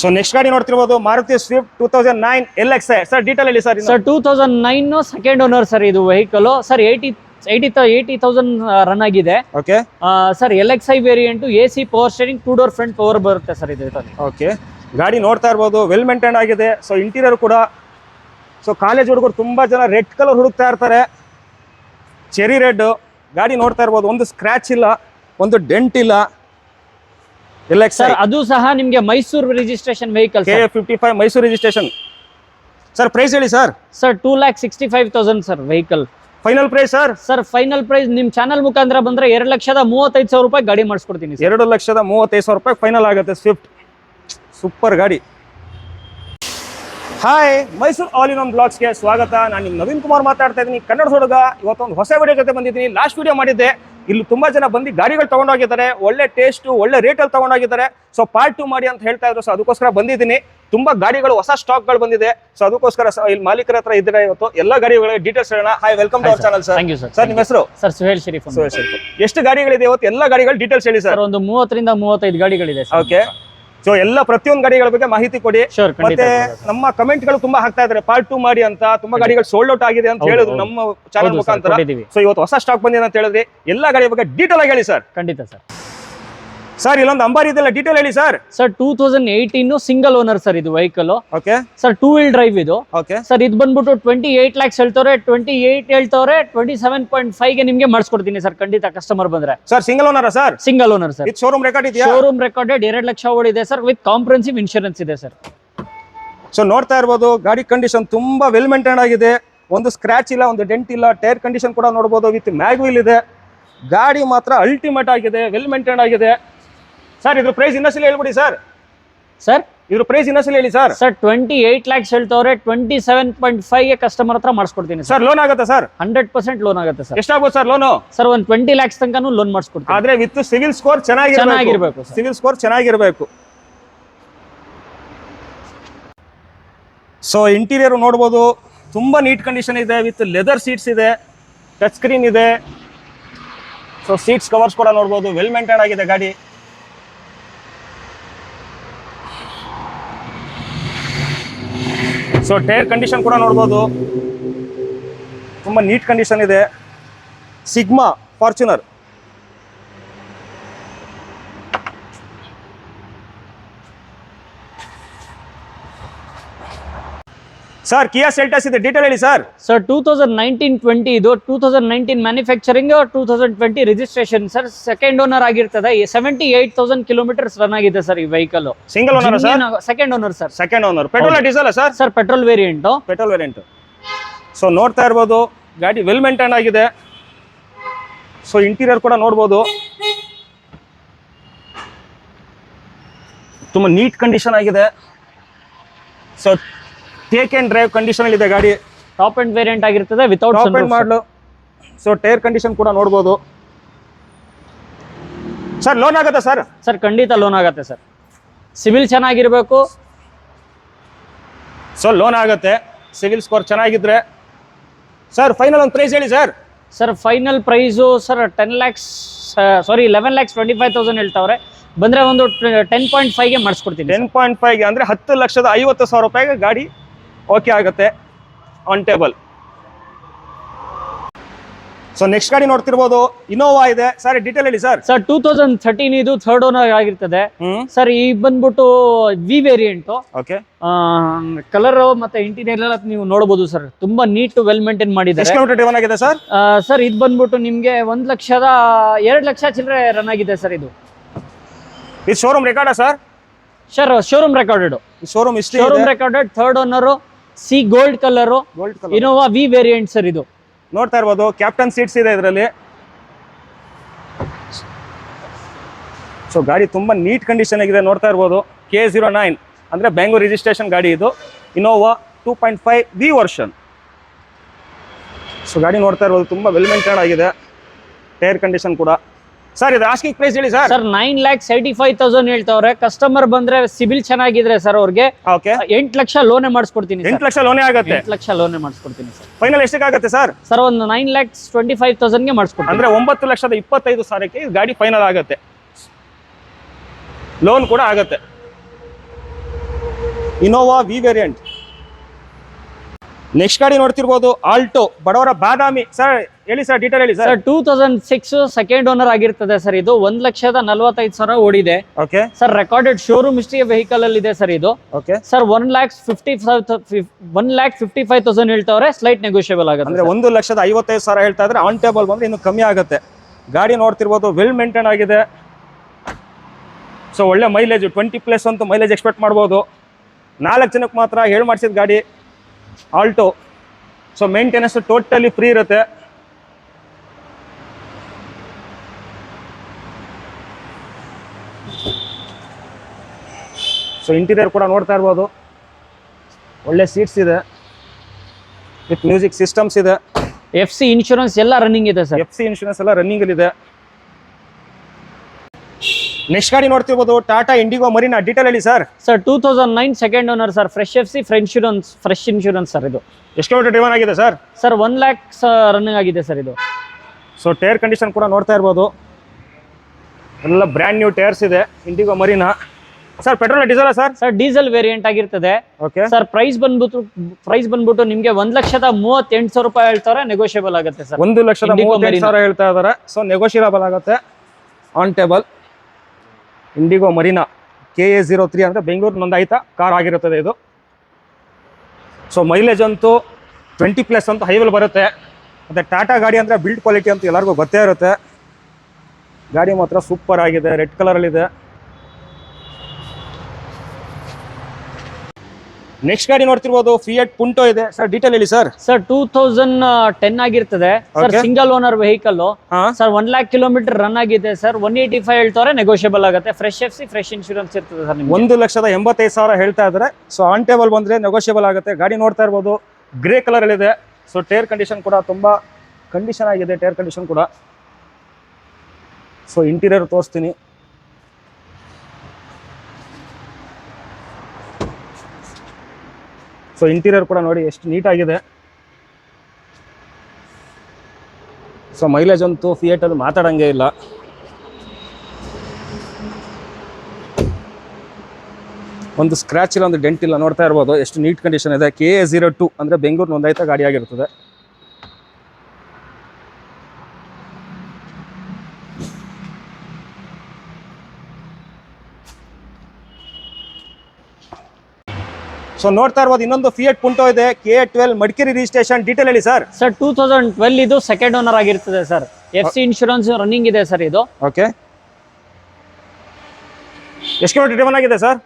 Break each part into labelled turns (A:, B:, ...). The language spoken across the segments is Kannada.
A: ಸೊ ನೆಕ್ಸ್ಟ್ ಗಾಡಿ ನೋಡ್ತಿರ್ಬೋದು Maruti Swift two thousand nine L X sir detail ಹೇಳಿ sir
B: sir two thousand nine second owner sir ಇದು vehicle sir eighty eighty eighty thousand run ಆಗಿದೆ.
A: Okay
B: sir L X I variant A C power steering two door front power ಬರುತ್ತೆ ಸರ್ ಇದು
A: ಓಕೆ ಗಾಡಿ ನೋಡ್ತಾ ಇರ್ಬೋದು ವೆಲ್ ಮೇಂಟೈನ್ ಆಗಿದೆ. ಸೊ ಇಂಟೀರಿಯರ್ ಕೂಡ. ಸೊ ಕಾಲೇಜ್ ಹುಡುಗರು ತುಂಬಾ ಜನ ರೆಡ್ ಕಲರ್ ಹುಡುಕ್ತಾ ಇರ್ತಾರೆ. ಚೆರಿ ರೆಡ್ ಗಾಡಿ ನೋಡ್ತಾ ಇರ್ಬೋದು ಒಂದು ಸ್ಕ್ರಾಚ್ ಇಲ್ಲ ಒಂದು ಡೆಂಟ್ ಇಲ್ಲ. ಎಕ್ಸ್
B: ಸರ್ ಅದು ಸಹ ನಿಮಗೆ Mysuru registration vehicle
A: K fifty five Mysuru registration sir price ಹೇಳಿ sir
B: sir two lakh sixty five thousand sir vehicle
A: final price sir
B: sir final price ನಿಮ್ ಚಾನಲ್ ಮುಖಾಂತರ ಬಂದ್ರೆ ಎರಡು ಲಕ್ಷದ ಮೂವತ್ತೈದು ಸಾವಿರ ರೂಪಾಯಿ ಗಾಡಿ ಮಾಡಿಸ್ಕೊಡ್ತೀನಿ
A: ಎರಡು ಲಕ್ಷದ ಮೂವತ್ತೈದು ಸಾವಿರ ರೂಪಾಯಿ ಫೈನಲ್ ಆಗುತ್ತೆ ಸ್ವಿಫ್ಟ್ ಸೂಪರ್ ಗಾಡಿ. Hi Mysuru all in one ಬ್ಲಾಗ್ಸ್ಗೆ ಸ್ವಾಗತ. ನಾನು ನಿಮ್ಮ ನವೀನ್ ಕುಮಾರ್ ಮಾತಾಡ್ತಾ ಇದ್ದೀನಿ. ಕನ್ನಡ ಹುಡುಗ ಇವತ್ತೊಂದು ಹೊಸ ವಿಡಿಯೋ ಜೊತೆ ಬಂದಿದ್ದೀನಿ. ಲಾಸ್ಟ್ ವಿಡಿಯೋ ಮಾಡಿದ್ದೆ. ಇಲ್ಲಿ ತುಂಬಾ ಜನ ಬಂದು ಗಾಡಿಗಳು ತಗೊಂಡೋಗಿದ್ದಾರೆ ಒಳ್ಳೆ ಟೇಸ್ಟ್ ಒಳ್ಳೆ ರೇಟಲ್ಲಿ ತಗೊಂಡೋಗಿದ್ದಾರೆ ಸೊ ಪಾರ್ಟ್ ಟು ಮಾಡಿ ಅಂತ ಹೇಳ್ತಾ ಇದ್ರು. ಸೊ ಅದಕ್ಕೋಸ್ಕರ ಬಂದಿದ್ದೀನಿ. ತುಂಬಾ ಗಾಡಿಗಳು ಹೊಸ ಸ್ಟಾಕ್ಗಳು ಬಂದಿದೆ. ಸೊ ಅದಕ್ಕೋಸ್ಕರ ಇಲ್ಲಿ ಮಾಲೀಕರ ಹತ್ರ ಇದ್ರೆ ಇವತ್ತು ಎಲ್ಲ ಗಾಡಿಗಳಿಗೆ ಡೀಟೇಲ್ಸ್ ಹೇಳೋಣ. Hi welcome to our channel sir
B: sir
A: ನಿಮ್ಮ ಹೆಸರು?
B: ಸರ್ ಸುಹೇಲ್ ಶರೀಫ್ ಅಂತ.
A: ಎಷ್ಟು ಗಾಡಿಗಳಿದೆ ಇವತ್ತು? ಎಲ್ಲ ಗಾಡಿಗಳು ಡೀಟೇಲ್ಸ್ ಹೇಳಿ ಸರ್
B: ಸರ್ ಒಂದು ಮೂವತ್ತರಿಂದ ಮೂವತ್ತೈದು ಗಾಡಿಗಳಿದೆ
A: ಓಕೆ ಸೊ ಎಲ್ಲ ಪ್ರತಿಯೊಂದು ಗಾಡಿಗಳ ಬಗ್ಗೆ ಮಾಹಿತಿ ಕೊಡಿ. ಮತ್ತೆ ನಮ್ಮ ಕಮೆಂಟ್ಗಳು ತುಂಬಾ ಹಾಕ್ತಾ ಇದ್ರೆ. ಪಾರ್ಟ್ ಟು ಮಾಡಿ ಅಂತ ತುಂಬಾ ಗಾಡಿಗಳು ಸೋಲ್ಡ್ ಔಟ್ ಆಗಿದೆ ಅಂತ ಹೇಳಿದ್ರು ನಮ್ಮ ಚಾನಲ್ ಮುಖಾಂತರ. ಸೊ ಇವತ್ತು ಹೊಸ ಸ್ಟಾಕ್ ಬಂದಿದೆ ಅಂತ ಹೇಳಿದ್ರೆ ಎಲ್ಲಾ ಗಾಡಿ ಬಗ್ಗೆ ಡೀಟೇಲ್ ಆಗಿ ಹೇಳಿ ಸರ್.
B: ಖಂಡಿತ ಸರ್.
A: ಸರ್ ಇಲ್ಲೊಂದು ಅಂಬಾರಿ ಇದೆಲ್ಲ ಡೀಟೇಲ್ ಹೇಳಿ sir
B: sir two thousand eighteen single owner sir ಇದು vehicle
A: okay
B: sir two wheel drive ಇದು.
A: ಓಕೆ
B: ಸರ್ ಇದು ಬಂದ್ಬಿಟ್ಟು ಟ್ವೆಂಟಿ ಏಟ್ ಲ್ಯಾಕ್ಸ್ ಹೇಳ್ತವ್ರೆ ಟ್ವೆಂಟಿ ಏಟ್ ಹೇಳ್ತವ್ರೆ ಟ್ವೆಂಟಿ ಸೆವೆನ್ ಪಾಯಿಂಟ್ ಫೈವ್ಗೆ ನಿಮಗೆ ಮಾಡಿಸ್ಕೊಡ್ತೀನಿ ಸರ್ ಖಂಡಿತ ಕಸ್ಟಮರ್ ಬಂದ್ರೆ.
A: Sir single owner sir
B: single owner sir
A: ಇದು ಶೋರೂಮ್ ರೆಕಾರ್ಡ್ ಇದೆಯಾ?
B: ಶೋರೂಮ್ ರೆಕಾರ್ಡೆಡ್ ಎರಡು ಲಕ್ಷ ಓಡಿದೆ ಸರ್ ವಿತ್ ಕಾಂಪ್ರೆನ್ಸಿವ್ ಇನ್ಶೂರೆನ್ಸ್ ಇದೆ ಸರ್
A: ಸೊ ನೋಡ್ತಾ ಇರ್ಬೋದು ಗಾಡಿ ಕಂಡೀಷನ್ ತುಂಬಾ ವೆಲ್ ಮೇಂಟೈನ್ ಆಗಿದೆ. ಒಂದು ಸ್ಕ್ರಾಚ್ ಇಲ್ಲ ಒಂದು ಡೆಂಟ್ ಇಲ್ಲ ಟೈರ್ ಕಂಡೀಷನ್ ಕೂಡ ನೋಡ್ಬೋದು ವಿತ್ ಮ್ಯಾಗ್ ವೀಲ್ ಇದೆ. ಗಾಡಿ ಮಾತ್ರ ಅಲ್ಟಿಮೇಟ್ ಆಗಿದೆ ವೆಲ್ ಮೇಂಟೈನ್ ಆಗಿದೆ. ಸರ್ ಇದ್ರ ಪ್ರೈಸ್ ಇನ್ನಷ್ಟು ಹೇಳ್ಬಿಡಿ ಸರ್
B: ಸರ್
A: ಇದ್ರ ಪ್ರೈಸ್ ಇನ್ನಷ್ಟು ಹೇಳಿ sir
B: sir twenty eight lakhs ಹೇಳ್ತವ್ರೆ twenty seven point five customer ಹತ್ರ ಮಾಡಿಸ್ಕೊಡ್ತೀನಿ ಸರ್
A: ಲೋನ್ ಆಗುತ್ತೆ ಸರ್
B: ಹಂಡ್ರೆಡ್ ಪರ್ಸೆಂಟ್ ಲೋನ್ ಆಗುತ್ತೆ ಸರ್
A: ಎಷ್ಟಾಗ್ಬೋದು ಸರ್ ಲೋನು
B: ಸರ್ ಒಂದು ಟ್ವೆಂಟಿ ಲ್ಯಾಕ್ಸ್ ತನಕನೂ ಲೋನ್ ಮಾಡಿಸ್ಕೊಡ್ತೀನಿ.
A: ಆದ್ರೆ ವಿತ್ ಸಿವಿಲ್ ಸ್ಕೋರ್ ಚೆನ್ನಾಗಿರ್ಬೇಕು.
B: ಚೆನ್ನಾಗಿರ್ಬೇಕು.
A: ಸಿವಿಲ್ ಸ್ಕೋರ್ ಚೆನ್ನಾಗಿರ್ಬೇಕು. ಸೊ ಇಂಟೀರಿಯರ್ ನೋಡ್ಬೋದು. ತುಂಬಾ ನೀಟ್ ಕಂಡೀಷನ್ ಇದೆ ವಿತ್ ಲೆದರ್ ಸೀಟ್ಸ್ ಇದೆ ಟಚ್ ಸ್ಕ್ರೀನ್ ಇದೆ. ಸೊ ಸೀಟ್ಸ್ ಕವರ್ಸ್ ಕೂಡ ನೋಡ್ಬೋದು. ವೆಲ್ ಮೇಂಟೈನ್ ಆಗಿದೆ ಗಾಡಿ. ಸೊ ಟೈರ್ ಕಂಡೀಷನ್ ಕೂಡ ನೋಡ್ಬೋದು. ತುಂಬ ನೀಟ್ ಕಂಡೀಷನ್ ಇದೆ. Sigma Fortuner sir Kia Seltos ಇದೆ. ಡೀಟೇಲ್ ಹೇಳಿ sir
B: sir two thousand nineteen twenty ಇದು two thousand nineteen manufacturing two thousand twenty registration sir second owner ಆಗಿರ್ತದೆ. Seventy eight thousand kilometres run ಆಗಿದೆ ಸರ್ ಈ vehicle
A: single owner sir
B: second owner sir
A: second owner petrol diesel sir
B: sir petrol variant
A: petrol variant so ನೋಡ್ತಾ ಇರ್ಬೋದು. ಗಾಡಿ ವೆಲ್ ಮೇಂಟೈನ್ ಆಗಿದೆ. ಸೊ ಇಂಟೀರಿಯರ್ ಕೂಡ ನೋಡ್ಬೋದು. ತುಂಬ ನೀಟ್ ಕಂಡೀಷನ್ ಆಗಿದೆ. So take and drive condition ಇದೆ ಗಾಡಿ.
B: ಟಾಪ್ ಅಂಡ್ ವೇರಿಯಂಟ್ ಆಗಿರ್ತದೆ ವಿತೌಟ್
A: ಟಾಪ್ ಮಾಡಲು. ಸೊ ಟೈರ್ ಕಂಡೀಷನ್ ಕೂಡ ನೋಡ್ಬೋದು. ಸರ್ ಲೋನ್ ಆಗುತ್ತಾ ಸರ್
B: ಸರ್ ಖಂಡಿತ ಲೋನ್ ಆಗುತ್ತೆ ಸರ್ ಸಿವಿಲ್ ಚೆನ್ನಾಗಿರ್ಬೇಕು.
A: ಸೊ ಲೋನ್ ಆಗುತ್ತೆ. ಸಿವಿಲ್ ಸ್ಕೋರ್ ಚೆನ್ನಾಗಿದ್ರೆ. ಸರ್ ಫೈನಲ್ ಒಂದು ಪ್ರೈಸ್ ಹೇಳಿ sir
B: sir final price sir ten lakhs sorry eleven lakhs twenty five thousand ಹೇಳ್ತಾವ್ರೆ. ಬಂದ್ರೆ ಒಂದು ಟೆನ್ ಪಾಯಿಂಟ್ ಫೈವ್ಗೆ ಮಾಡಿಸ್ಕೊಡ್ತೀನಿ
A: ಟೆನ್ ಪಾಯಿಂಟ್ ಫೈವ್ಗೆ ಅಂದರೆ ಹತ್ತು ಲಕ್ಷದ ಐವತ್ತು ಸಾವಿರ ರೂಪಾಯಿಗೆ ಗಾಡಿ ಓಕೆ ಆಗುತ್ತೆ. ಆನ್ ಟೇಬಲ್ ಸೊ ನೆಕ್ಸ್ಟ್ ಗಾಡಿ ನೋಡ್ತಿರ್ಬೋದು. ಇನೋವಾ ಇದೆ. ಸರ್ ಡೀಟೇಲ್ ಹೇಳಿ sir
B: sir two thousand thirteen ಇದು ಥರ್ಡ್ ಓನರ್ ಆಗಿರ್ತದೆ. ಸರ್ ಈ ಬಂದ್ಬಿಟ್ಟು ವಿ ವೇರಿಯಂಟ್
A: ಓಕೆ
B: ಕಲರ್ ಮತ್ತೆ ಇಂಟೀರಿಯರ್ ಎಲ್ಲ ನೀವು ನೋಡಬಹುದು ಸರ್ ತುಂಬಾ ನೀಟ್ ವೆಲ್ ಮೇಂಟೈನ್ ಮಾಡಿದ್ದಾರೆ.
A: ಸರ್
B: ಸರ್ ಇದು ಬಂದ್ಬಿಟ್ಟು ನಿಮ್ಗೆ ಒಂದ್ ಲಕ್ಷದ ಎರಡ್ ಲಕ್ಷ ಚಿಲ್ಲರೆ ರನ್ ಆಗಿದೆ ಸರ್ ಇದು.
A: ಇದು showroom ರೆಕಾರ್ಡಾ sir
B: sir showroom recorded
A: showroom
B: showroom recorded third owner C gold colour
A: gold colour
B: Innova V variant sir ಇದು.
A: ನೋಡ್ತಾ ಇರ್ಬೋದು ಕ್ಯಾಪ್ಟನ್ ಸೀಟ್ಸ್ ಇದೆ ಇದರಲ್ಲಿ. ಸೊ ಗಾಡಿ ತುಂಬಾ ನೀಟ್ ಕಂಡೀಷನ್ ಆಗಿದೆ ನೋಡ್ತಾ ಇರ್ಬೋದು. ಕೆ ಜೀರೋ ನೈನ್ ಅಂದರೆ ಬೆಂಗಳೂರು ರಿಜಿಸ್ಟ್ರೇಷನ್ ಗಾಡಿ ಇದು. Innova two point five V version so ಗಾಡಿ ನೋಡ್ತಾ ಇರ್ಬೋದು ತುಂಬ ವೆಲ್ ಮೇಂಟೈನ್ ಆಗಿದೆ. ಟೈರ್ ಕಂಡೀಷನ್ ಕೂಡ. ಸರ್ ಇದು ಆಸ್ಕಿಂಗ್ ಪ್ರೈಸ್ ಹೇಳಿ sir
B: sir nine lakh seventy five thousand ಹೇಳ್ತಾವ್ರೆ. Customer ಬಂದ್ರೆ ಸಿಬಿಲ್ ಚೆನ್ನಾಗಿದ್ರೆ ಸರ್ ಅವ್ರಿಗೆ
A: ಓಕೆ
B: ಎಂಟ್ ಲಕ್ಷ ಲೋನೇ ಮಾಡಿಸ್ಕೊಡ್ತೀನಿ
A: ಎಂಟು ಲಕ್ಷ ಲೋನೇ ಆಗುತ್ತೆ.
B: ಎಂಟು ಲಕ್ಷ ಲೋನೇ ಮಾಡಿಸ್ಕೊಡ್ತೀನಿ ಸರ್
A: ಫೈನಲ್ ಎಷ್ಟಕ್ಕಾಗುತ್ತೆ ಸರ್
B: ಸರ್ ಒಂದು ನೈನ್ ಲ್ಯಾಕ್ಸ್ ಟ್ವೆಂಟಿ ಫೈವ್ ತೌಸಂಡ್ಗೆ ಮಾಡಿಸ್ಕೊಡ್ತೀನಿ.
A: ಅಂದ್ರೆ ಒಂಬತ್ತು ಲಕ್ಷದ ಇಪ್ಪತ್ತೈದು ಸಾವಿರಕ್ಕೆ ಈ ಗಾಡಿ ಫೈನಲ್ ಆಗುತ್ತೆ. ಲೋನ್ ಕೂಡ ಆಗುತ್ತೆ. ಇನೋವಾ ವಿ ವೇರಿಯಂಟ್ ನೆಕ್ಸ್ಟ್ ಗಾಡಿ ನೋಡ್ತಿರ್ಬೋದು ಆಲ್ಟೋ ಬಡವರ ಬಾದಾಮಿ. ಸರ್ ಹೇಳಿ ಸರ್ ಡೀಟೇಲ್ ಹೇಳಿ sir
B: two thousand six second owner ಆಗಿರ್ತದೆ ಸರ್ ಇದು. ಒಂದ್ ಲಕ್ಷದ ನಲವತ್ತೈದು ಸಾವಿರ ಓಡಿದೆ.
A: Okay
B: sir recorded showroom history vehicle ಅಲ್ಲಿ ಇದೆ ಸರ್ ಇದು.
A: Okay
B: sir one lakhs fifty five one lakh fifty five thousand ಹೇಳ್ತಾವ್ರೆ slight negotiable ಆಗುತ್ತೆ
A: ಅಂದ್ರೆ ಒಂದು ಲಕ್ಷದ ಐವತ್ತೈದು ಸಾವಿರ ಹೇಳ್ತಾ ಇದ್ರೆ ಆನ್ ಟೇಬಲ್ ಬಂದ್ರೆ ಇನ್ನು ಕಮ್ಮಿ ಆಗುತ್ತೆ. ಗಾಡಿ ನೋಡ್ತಿರ್ಬೋದು ವೆಲ್ ಮೇಂಟೈನ್ ಆಗಿದೆ. ಸೊ ಒಳ್ಳೆ ಮೈಲೇಜ್ ಟ್ವೆಂಟಿ ಪ್ಲಸ್ ಅಂತೂ ಮೈಲೇಜ್ ಎಕ್ಸ್ಪೆಕ್ಟ್ ಮಾಡ್ಬೋದು. ನಾಲ್ಕು ಜನಕ್ಕೆ ಮಾತ್ರ ಹೇಳಿ ಮಾಡಿಸಿದ ಗಾಡಿ. Alto. So maintenance totally free ಇರುತ್ತೆ. ಸೊ ಇಂಟೀರಿಯರ್ ಕೂಡ ನೋಡ್ತಾ ಇರ್ಬೋದು. ಒಳ್ಳೆ ಸೀಟ್ಸ್ ಇದೆ. ವಿತ್ ಮ್ಯೂಸಿಕ್ ಸಿಸ್ಟಮ್ಸ್ ಇದೆ.
B: ಎಫ್ ಸಿ ಇನ್ಶೂರೆನ್ಸ್ ಎಲ್ಲ ರನ್ನಿಂಗ್ ಇದೆ ಸರ್
A: ಎಫ್ ಸಿ ಇನ್ಶೂರೆನ್ಸ್ ಎಲ್ಲ ರನ್ನಿಂಗ್ ಇದೆ. ನೆಕ್ಸ್ಟ್ ಗಾಡಿ ನೋಡ್ತಿರ್ಬೋದು ಟಾಟಾ ಇಂಡಿಗೋ ಮರಿನಾ ಡೀಟೇಲ್ ಹೇಳಿ sir
B: sir two thousand nine second owner sir fresh F C fresh insurance fresh insurance sir ಇದು.
A: ಎಷ್ಟು ಕಿಲೋಮೀಟರ್ ಡ್ರಿವನ್ ಆಗಿದೆ sir
B: sir one lakh running ಆಗಿದೆ ಸರ್ ಇದು.
A: ಸೊ ಟೈರ್ ಕಂಡೀಷನ್ ಕೂಡ ನೋಡ್ತಾ ಇರ್ಬೋದು. ಎಲ್ಲ ಬ್ರ್ಯಾಂಡ್ ನ್ಯೂ ಟೈರ್ಸ್ ಇದೆ Indigo Marina sir petrol diesel sir
B: sir diesel variant ಆಗಿರ್ತದೆ.
A: ಓಕೆ
B: ಸರ್ ಪ್ರೈಸ್ ಬಂದ್ಬಿಟ್ಟು ಪ್ರೈಸ್ ಬಂದ್ಬಿಟ್ಟು ನಿಮಗೆ ಒಂದ್ ಲಕ್ಷದ ಮೂವತ್ತೆಂಟು ಸಾವಿರ ರೂಪಾಯಿ ಹೇಳ್ತಾರೆ ನೆಗೋಷಿಯಬಲ್ ಆಗುತ್ತೆ ಸರ್
A: ಒಂದು ಲಕ್ಷದ
B: ಮೂವತ್ತೆಂಟು.
A: ಸಾವಿರ ಹೇಳ್ತಾ ಇದಾರೆ ಸೊ ನೆಗೋಷಿಯಬಲ್ ಆಗುತ್ತೆ. On table Indigo Marina K A zero three ಅಂದರೆ ಬೆಂಗಳೂರು ನೋಂದಾಯಿತ ಕಾರ್ ಆಗಿರುತ್ತದೆ ಇದು. ಸೊ ಮೈಲೇಜ್ ಅಂತೂ ಟ್ವೆಂಟಿ ಪ್ಲಸ್ ಅಂತೂ ಹೈವೇಲ್ ಬರುತ್ತೆ. ಮತ್ತು ಟಾಟಾ ಗಾಡಿ ಅಂದರೆ ಬಿಲ್ಡ್ ಕ್ವಾಲಿಟಿ ಅಂತೂ ಎಲ್ಲರಿಗೂ ಗೊತ್ತೇ ಇರುತ್ತೆ. ಗಾಡಿ ಮಾತ್ರ ಸೂಪರ್ ಆಗಿದೆ ರೆಡ್ ಕಲರಲ್ಲಿದೆ ನೆಕ್ಸ್ಟ್ ಗಾಡಿ ನೋಡ್ತಿರ್ಬೋದು ಫಿಯಟ್ ಪುಂಟೋ ಇದೆ. ಸರ್ ಡೀಟೇಲ್ ಹೇಳಿ sir
B: sir two thousand ten ಆಗಿರ್ತದೆ. Sir single owner vehicle sir one lakh kilometre run ಆಗಿದೆ ಸರ್ ಒನ್ ಏಯ್ಟಿ ಫೈವ್ ಹೇಳ್ತಾರೆ ನೆಗೋಷಿಯಬಲ್ ಆಗುತ್ತೆ. Fresh F C fresh insurance ಇರ್ತದೆ ಸರ್
A: ಒಂದು ಲಕ್ಷದ ಎಂಬತ್ತೈದು ಸಾವಿರ ಹೇಳ್ತಾ ಇದ್ದಾರೆ. ಸೊ ಆನ್ ಟೇಬಲ್ ಬಂದ್ರೆ ನೆಗೋಷಿಯಬಲ್ ಆಗುತ್ತೆ. ಗಾಡಿ ನೋಡ್ತಾ ಇರ್ಬೋದು. ಗ್ರೇ ಕಲರ್ ಇದೆ. ಸೊ ಟೇರ್ ಕಂಡೀಷನ್ ಕೂಡ ತುಂಬಾ ಕಂಡೀಷನ್ ಆಗಿದೆ ಟೇರ್ ಕಂಡೀಷನ್ ಕೂಡ. ಸೊ ಇಂಟೀರಿಯರ್ ತೋರಿಸ್ತೀನಿ. ಸೊ ಇಂಟೀರಿಯರ್ ಕೂಡ ನೋಡಿ ಎಷ್ಟು ನೀಟಾಗಿದೆ. ಸೊ ಮೈಲೇಜ್ ಅಂತೂ ಫಿಯೇಟ್ ಅದು ಮಾತಾಡಂಗೆ ಇಲ್ಲ. ಒಂದು ಸ್ಕ್ರಾಚ್ ಇಲ್ಲ, ಒಂದು ಡೆಂಟ್ ಇಲ್ಲ, ನೋಡ್ತಾ ಇರ್ಬೋದು. ಎಷ್ಟು ನೀಟ್ ಕಂಡೀಷನ್ ಇದೆ. ಕೆ ಎ ಝೀರೋ ಟು ಅಂದರೆ ಬೆಂಗಳೂರು ನೋಂದಾಯಿತ ಗಾಡಿ ಆಗಿರ್ತದೆ. ಸೊ ನೋಡ್ತಾ ಇರ್ಬೋದು ಇನ್ನೊಂದು ಫಿಯಟ್ ಪುಂಟೋ ಇದೆ. K twelve Madikeri registration detail ಹೇಳಿ sir
B: sir two thousand twelve ಇದು ಸೆಕೆಂಡ್ ಓನರ್ ಆಗಿರ್ತದೆ sir F C insurance running ಇದೆ ಸರ್ ಇದು.
A: ಓಕೆ ಎಷ್ಟು ಕಿಲೋಮೀಟರ್ ಡ್ರಿವನ್ ಆಗಿದೆ sir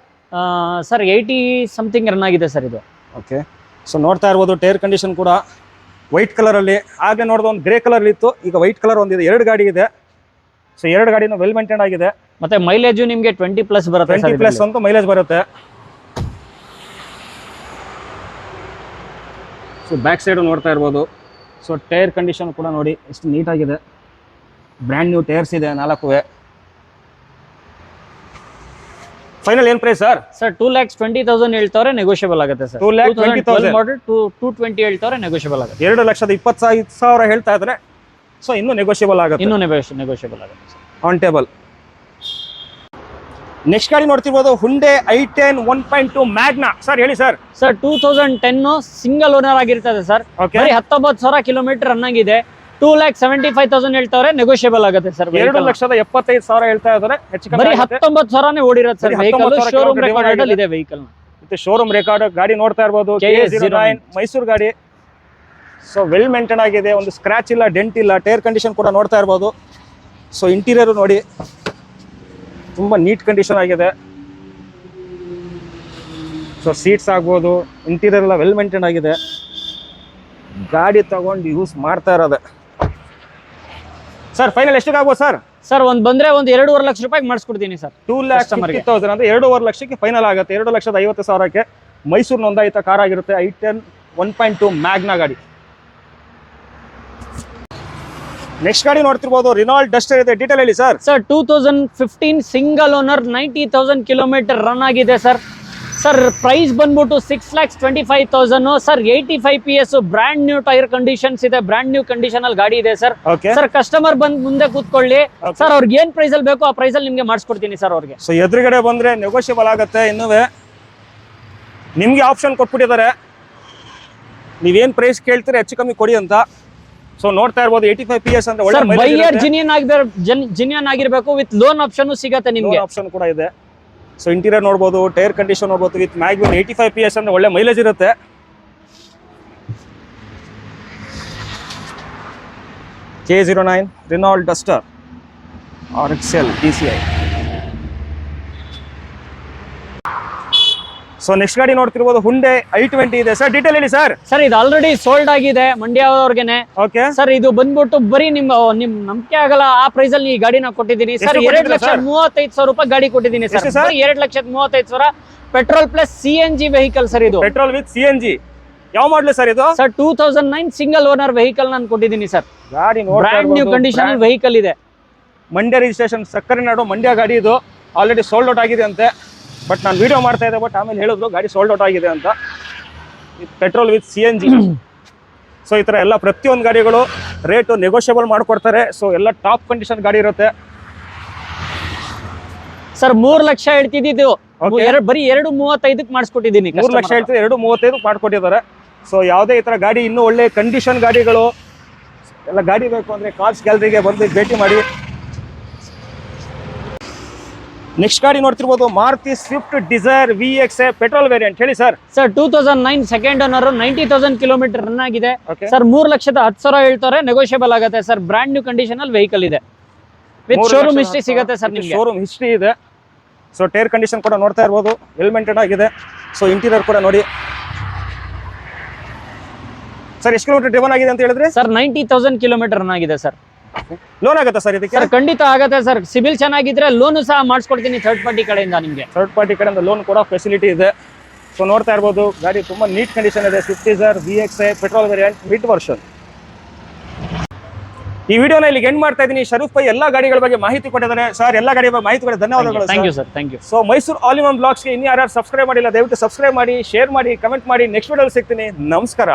B: sir eighty something run ಆಗಿದೆ ಸರ್ ಇದು.
A: ಓಕೆ ಸೊ ನೋಡ್ತಾ ಇರ್ಬೋದು ಟೈರ್ ಕಂಡೀಷನ್ ಕೂಡ ವೈಟ್ ಕಲರಲ್ಲಿ ಆಗಲೇ ನೋಡಿದ ಒಂದು ಗ್ರೇ ಕಲರ್ ಇತ್ತು. ಈಗ ವೈಟ್ ಕಲರ್ ಒಂದಿದೆ ಎರಡು ಗಾಡಿ ಇದೆ. ಸೊ ಎರಡು ಗಾಡಿನೂ ವೆಲ್ ಮೇಂಟೈನ್ ಆಗಿದೆ.
B: ಮತ್ತೆ ಮೈಲೇಜು ನಿಮಗೆ ಟ್ವೆಂಟಿ ಪ್ಲಸ್ ಬರುತ್ತೆ
A: ಟ್ವೆಂಟಿ ಪ್ಲಸ್ ಅಂತೂ ಮೈಲೇಜ್ ಬರುತ್ತೆ. ಸೊ ಬ್ಯಾಕ್ ಸೈಡು ನೋಡ್ತಾ ಇರ್ಬೋದು. ಸೊ ಟೈರ್ ಕಂಡೀಷನ್ ಕೂಡ ನೋಡಿ ಎಷ್ಟು ನೀಟಾಗಿದೆ. ಬ್ರ್ಯಾಂಡ್ ನ್ಯೂ ಟೈರ್ಸ್ ಇದೆ ನಾಲ್ಕುವೆ. ಫೈನಲ್ ಏನ್ price sir
B: sir two lakhs twenty thousand ಹೇಳ್ತಾರೆ ನೆಗೋಷಿಯಬಲ್ ಆಗುತ್ತೆ sir
A: 2,20,000.
B: Model two two twenty ಹೇಳ್ತಾರೆ ನೆಗೋಷಿಯಬಲ್ ಆಗುತ್ತೆ.
A: ಎರಡು ಲಕ್ಷದ ಇಪ್ಪತ್ತೈದು ಸಾವಿರ ಹೇಳ್ತಾ ಇದ್ರೆ ಸೊ ಇನ್ನೂ ನೆಗೋಷಿಯಬಲ್ ಆಗುತ್ತೆ.
B: ಇನ್ನೂ ನೆಗೋಷಿಯಬಲ್ ಆಗುತ್ತೆ
A: ಆನ್ ಟೇಬಲ್ ನೆಕ್ಸ್ಟ್ ಗಾಡಿ ನೋಡ್ತಿರ್ಬೋದು Hyundai i ten one point two Magna sir ಹೇಳಿ sir
B: sir two thousand ten single owner ಆಗಿರ್ತದೆ ಸರ್ ಹತ್ತೊಂಬತ್ತು ಸಾವಿರ ಕಿಲೋಮೀಟರ್ ರನ್ ಆಗಿದೆ. Two lakh seventy five thousand ಹೇಳ್ತಾರೆ ನೆಗೋಷಿಯಬಲ್ ಆಗುತ್ತೆ ಸರ್
A: ಎರಡು ಲಕ್ಷದ ಎಪ್ಪತ್ತೈದು ಸಾವಿರ ಹೇಳ್ತಾ ಇದ್ದಾರೆ
B: ಬರೀ. ಹತ್ತೊಂಬತ್ತು ಸಾವಿರನೇ ಓಡಿರೋದು ಸರ್ ವೆಹಿಕಲ್ ಶೋರೂಮ್ ರೆಕಾರ್ಡ್. ಇದೆ ವೆಹಿಕಲ್
A: ಮತ್ತೆ ಶೋರೂಮ್ ರೆಕಾರ್ಡ್ ಗಾಡಿ ನೋಡ್ತಾ ಇರ್ಬೋದು.
B: KS09.
A: ಮೈಸೂರು ಗಾಡಿ. ಸೊ ವೆಲ್ ಮೇಂಟೈನ್ ಆಗಿದೆ. ಒಂದು ಸ್ಕ್ರಾಚ್ ಇಲ್ಲ ಡೆಂಟ್ ಇಲ್ಲ ಟೈರ್ ಕಂಡೀಷನ್ ಕೂಡ ನೋಡ್ತಾ ಇರ್ಬೋದು. ಸೊ ಇಂಟೀರಿಯರ್ ನೋಡಿ. ತುಂಬ ನೀಟ್ ಕಂಡೀಷನ್ ಆಗಿದೆ. ಸೊ ಸೀಟ್ಸ್ ಆಗ್ಬೋದು ಇಂಟೀರಿಯರ್ ಎಲ್ಲ ವೆಲ್ ಮೇಂಟೈನ್ ಆಗಿದೆ. ಗಾಡಿ ತಗೊಂಡು ಯೂಸ್ ಮಾಡ್ತಾ ಇರೋದೆ. ಸರ್ ಫೈನಲ್ ಎಷ್ಟು ಆಗ್ಬೋದು ಸರ್
B: ಸರ್ ಒಂದು ಬಂದ್ರೆ ಒಂದು ಎರಡೂವರೆ ಲಕ್ಷ ರೂಪಾಯಿ ಮಾಡಿಸ್ಕೊಡ್ತೀನಿ ಸರ್
A: ಟೂ ಲ್ಯಾಕ್ಸ್. ತೌಸಂಡ್ ಅಂದ್ರೆ ಎರಡೂವರೆ ಲಕ್ಷಕ್ಕೆ ಫೈನಲ್ ಆಗುತ್ತೆ. ಎರಡು ಲಕ್ಷದ ಐವತ್ತು ಸಾವಿರಕ್ಕೆ ಮೈಸೂರು ನೋಂದಾಯಿತ ಕಾರ್ ಆಗಿರುತ್ತೆ i ten one point two Magna ಗಾಡಿ. ನೆಕ್ಸ್ಟ್ ಗಾಡಿ ನೋಡ್ತಿರ್ಬೋದು ರಿನಾಲ್ಡ್ ಡಸ್ಟರ್ ಇದೆ. ಡೀಟೇಲ್ ಹೇಳಿ sir
B: sir two thousand fifteen single owner ninety thousand kilometre run ಆಗಿದೆ ಸರ್ ಸರ್ ಪ್ರೈಸ್ ಬಂದ್ಬಿಟ್ಟು six lakhs twenty five thousand sir eighty five P S brand new tyre conditions ಇದೆ. ಬ್ರ್ಯಾಂಡ್ ನ್ಯೂ ಕಂಡೀಷನ್ ಅಲ್ಲಿ ಗಾಡಿ ಇದೆ ಸರ್
A: ಓಕೆ
B: ಸರ್ ಕಸ್ಟಮರ್ ಬಂದ್ ಮುಂದೆ ಕೂತ್ಕೊಳ್ಳಿ. ಸರ್ ಅವ್ರಿಗೆ ಏನ್ ಪ್ರೈಸ್ ಅಲ್ಲಿ ಬೇಕೋ ಆ ಪ್ರೈಸ್ ಅಲ್ಲಿ ನಿಮ್ಗೆ ಮಾಡಿಸ್ಕೊಡ್ತೀನಿ ಸರ್ ಅವ್ರಿಗೆ.
A: ಸೊ ಎದುರುಗಡೆ ಬಂದ್ರೆ ನೆಗೋಷಿಯಬಲ್ ಆಗುತ್ತೆ ಇನ್ನುವೆ. ನಿಮ್ಗೆ ಆಪ್ಷನ್ ಕೊಟ್ಬಿಟ್ಟಿದ್ದಾರೆ. ನೀವೇನ್ ಪ್ರೈಸ್ ಕೇಳ್ತೀರಿ ಹೆಚ್ಚು ಕಮ್ಮಿ ಕೊಡಿ ಅಂತ. ಸೊ ನೋಡ್ತಾ ಇರ್ಬೋದು ಏಟಿ ಫೈವ್ ಪಿ ಎಸ್ ಅಂದ್ರೆ
B: ಸರ್
A: ಒಳ್ಳೆ
B: ಬೈಯರ್ ಜಿನಿಯನ್ ಆಗಿರ್ ಜಿನಿಯನ್ ಆಗಿರ್ಬೇಕು ವಿತ್ ಲೋನ್ ಆಪ್ಷನ್ ಸಿಗತ್ತೆ ನಿಮ್ಗೆ.
A: ಆಪ್ಷನ್ ಕೂಡ ಇದೆ. ಸೊ ಇಂಟೀರಿಯರ್ ನೋಡ್ಬೋದು ಟೈರ್ ಕಂಡೀಷನ್ ನೋಡ್ಬೋದು ವಿತ್ ಮ್ಯಾಗ್ವಿನ್ ಏಯ್ಟಿ ಫೈವ್ ಪಿ ಎಸ್ ಅಂದ್ರೆ ಒಳ್ಳೆ ಮೈಲೇಜ್ ಇರುತ್ತೆ. K zero nine Renault Duster R X L D C I so next ಗಾಡಿ ನೋಡ್ತಿರ್ಬೋದು ಹುಂಡೆ ಐ ಟ್ವೆಂಟಿ ಇದೆ. ಸರ್ ಡೀಟೇಲ್ ಹೇಳಿ ಸರ್
B: ಸರ್ ಇದು ಆಲ್ರೆಡಿ ಸೋಲ್ಡ್ ಆಗಿದೆ ಮಂಡ್ಯ ಅವ್ರಿಗೆನೆ
A: ಓಕೆ
B: ಸರ್ ಇದು ಬಂದ್ಬಿಟ್ಟು ಬರೀ ನಿಮ್ ನಿಮ್ ನಂಬಿಕೆ ಆಗಲ್ಲ ಆ ಪ್ರೈಸ್ ಅಲ್ಲಿ ಈ ಗಾಡಿನ ಕೊಟ್ಟಿದ್ದೀನಿ. ಸರ್ ಎರಡ್ ಲಕ್ಷ? ಮೂವತ್ತೈದು ಸಾವಿರ ರೂಪಾಯಿ ಗಾಡಿ ಕೊಟ್ಟಿದ್ದೀನಿ ಸರ್? ಎರಡ್ ಲಕ್ಷದ ಮೂವತ್ತೈದು ಸಾವಿರ. Petrol plus C N G vehicle sir ಇದು.
A: Petrol with C N G ಯಾವ ಮಾಡ್ಲಿ ಸರ್ ಇದು?
B: Sir two thousand nine single owner vehicle ನಾನು ಕೊಟ್ಟಿದ್ದೀನಿ ಸರ್
A: ಗಾಡಿ
B: ಬ್ರ್ಯಾಂಡ್ ನ್ಯೂ ಕಂಡೀಷನ್ ವೆಹಿಕಲ್ ಇದೆ.
A: ಮಂಡ್ಯ ರಿಜಿಸ್ಟ್ರೇಷನ್ ಸಕ್ಕರೆ ನಾಡು ಮಂಡ್ಯ ಗಾಡಿ ಇದು. ಆಲ್ರೆಡಿ ಸೋಲ್ಡ್ ಔಟ್ ಆಗಿದೆ ಅಂತೆ ಬಟ್ ನಾನು ವಿಡಿಯೋ ಮಾಡ್ತಾ ಇದ್ದೆ ಬಟ್ ಆಮೇಲೆ ಹೇಳಿದ್ರು ಗಾಡಿ ಸೋಲ್ಡ್ ಔಟ್ ಆಗಿದೆ ಅಂತ. Petrol with C N G so ಈ ಥರ ಎಲ್ಲ ಪ್ರತಿಯೊಂದು ಗಾಡಿಗಳು ರೇಟು ನೆಗೋಷಿಯಬಲ್ ಮಾಡಿಕೊಡ್ತಾರೆ. ಸೊ ಎಲ್ಲ ಟಾಪ್ ಕಂಡೀಷನ್ ಗಾಡಿ ಇರುತ್ತೆ.
B: ಸರ್ ಮೂರ್ ಲಕ್ಷ ಹೇಳ್ತಿದ್ದು ಬರೀ ಎರಡು ಮೂವತ್ತೈದಕ್ಕೆ ಮಾಡಿಸ್ಕೊಟ್ಟಿದ್ದೀನಿ
A: ಮೂರು ಲಕ್ಷ ಹೇಳ್ತಿದ್ದು ಎರಡು ಮೂವತ್ತೈದು ಮಾಡಿಕೊಟ್ಟಿದ್ದಾರೆ. ಸೊ ಯಾವುದೇ ಈ ಥರ ಗಾಡಿ ಇನ್ನೂ ಒಳ್ಳೆ ಕಂಡೀಷನ್ ಗಾಡಿಗಳು ಎಲ್ಲ ಗಾಡಿ ಬೇಕು ಅಂದರೆ ಕಾರ್ಸ್ ಗ್ಯಾಲರಿಗೆ ಬಂದು ಭೇಟಿ ಮಾಡಿ. ನೆಕ್ಸ್ಟ್ ಗಾಡಿ ನೋಡ್ತಿರ್ಬೋದು Maruti Swift Dzire V X petrol variant ಹೇಳಿ sir
B: sir two thousand nine second owner ninety thousand kilometre run ಆಗಿದೆ. ಸರ್ ಮೂರ್ ಲಕ್ಷದ ಹತ್ತು ಸಾವಿರ ಹೇಳ್ತಾರೆ ನೆಗೋಷಿಯಬಲ್ ಆಗುತ್ತೆ. ಸರ್ ಬ್ರಾಂಡ್ ನ್ಯೂ ಕಂಡೀಷನ್ ಅಲ್ಲಿ ವೆಹಿಕಲ್ ಇದೆ. ವಿತ್ ಶೋರೂಮ್ ಹಿಸ್ಟ್ರಿ ಸಿಗುತ್ತೆ ಸರ್ ನಿಮಗೆ.
A: ಶೋರೂಮ್ ಹಿಸ್ಟ್ರಿ ಇದೆ. ಸೊ ಟೈರ್ ಕಂಡೀಷನ್ ಕೂಡ ನೋಡ್ತಾ ಇರ್ಬೋದು. ವೆಲ್ ಮೇಂಟೈನ್ ಆಗಿದೆ. ಸೊ ಇಂಟೀರಿಯರ್ ಕೂಡ ನೋಡಿ. ಸರ್ ಎಷ್ಟು ಕಿಲೋಮೀಟರ್ ಡಿವನ್ ಆಗಿದೆ ಅಂತ ಹೇಳಿದ್ರೆ?
B: Sir ninety thousand kilometre run ಆಗಿದೆ ಸರ್
A: ಲೋನ್ ಆಗುತ್ತಾ ಸರ್ ಇದಕ್ಕೆ?
B: ಖಂಡಿತ ಆಗತ್ತೆ ಸರ್. ಸಿಬಿಲ್ ಚೆನ್ನಾಗಿದ್ರೆ ಲೋನ್ ಸಹ ಮಾಡಿಸ್ಕೊಡ್ತೀನಿ ಥರ್ಡ್ ಪಾರ್ಟಿ ಕಡೆಯಿಂದ ನಿಮಗೆ.
A: ಥರ್ಡ್ ಪಾರ್ಟಿ ಕಡೆಯಿಂದ ಲೋನ್ ಕೂಡ ಫೆಸಿಲಿಟಿ ಇದೆ. ಸೊ ನೋಡ್ತಾ ಇರ್ಬೋದು ಗಾಡಿ ತುಂಬಾ ನೀಟ್ ಕಂಡೀಷನ್ ಇದೆ. Swift Dzire V X I petrol variant mid version ಈ ವಿಡಿಯೋನ ಇಲ್ಲಿ ಎಂಡ್ ಮಾಡ್ತಾ ಇದ್ದೀನಿ. ಶರೀಫ್ ಪೈ ಎಲ್ಲ ಗಾಡಿಗಳ ಬಗ್ಗೆ ಮಾಹಿತಿ ಕೊಟ್ಟಿದ್ದಾರೆ ಸರ್ ಎಲ್ಲ ಗಾಡಿ ಬಗ್ಗೆ ಮಾಹಿತಿ ಕೊಡಿ ಧನ್ಯವಾದಗಳು
B: thank you sir. Thank you
A: so Mysuru all in ಬ್ಲಾಗ್ಸ್ಗೆ ಇನ್ನು ಯಾರು ಸಬ್ಸ್ಕ್ರೈಬ್ ಮಾಡಿಲ್ಲ ದಯವಿಟ್ಟು ಸಬ್ಸ್ಕ್ರೈಬ್ ಮಾಡಿ ಶೇರ್ ಮಾಡಿ ಕಮೆಂಟ್ ಮಾಡಿ. ನೆಕ್ಸ್ಟ್ ವಿಡಿಯೋಲಿ ಸಿಗ್ತೀನಿ. ನಮಸ್ಕಾರ.